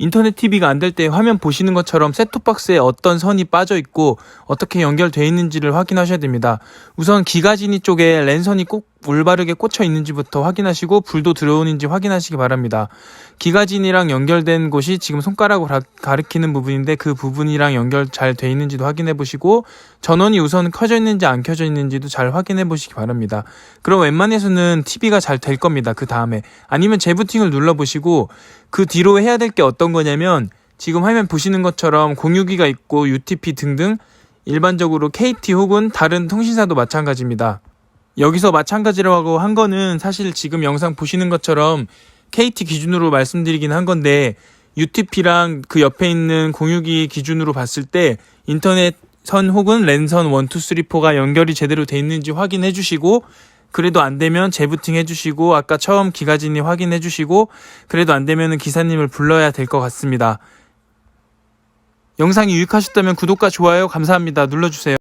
인터넷 TV가 안 될 때 화면 보시는 것처럼 셋톱박스에 어떤 선이 빠져 있고 어떻게 연결되어 있는지를 확인하셔야 됩니다. 우선 기가진이 쪽에 랜선이 꼭 올바르게 꽂혀 있는지부터 확인하시고 불도 들어오는지 확인하시기 바랍니다. 기가진이랑 연결된 곳이 지금 손가락으로 가- 가리키는 부분인데 그 부분이랑 연결 잘 돼 있는지도 확인해 보시고 전원이 우선 켜져 있는지 안 켜져 있는지도 잘 확인해 보시기 바랍니다. 그럼 웬만해서는 TV가 잘 될 겁니다. 그 다음에 아니면 재부팅을 눌러 보시고 그 뒤로 해야 될 게 어떤 거냐면 지금 화면 보시는 것처럼 공유기가 있고 UTP 등등 일반적으로 KT 혹은 다른 통신사도 마찬가지입니다. 여기서 마찬가지라고 한 거는 사실 지금 영상 보시는 것처럼 KT 기준으로 말씀드리긴 한 건데 UTP랑 그 옆에 있는 공유기 기준으로 봤을 때 인터넷 선 혹은 랜선 1, 2, 3, 4가 연결이 제대로 돼 있는지 확인해 주시고 그래도 안 되면 재부팅 해 주시고 아까 처음 기가진이 확인해 주시고 그래도 안 되면 기사님을 불러야 될 것 같습니다. 영상이 유익하셨다면 구독과 좋아요 감사합니다. 눌러주세요.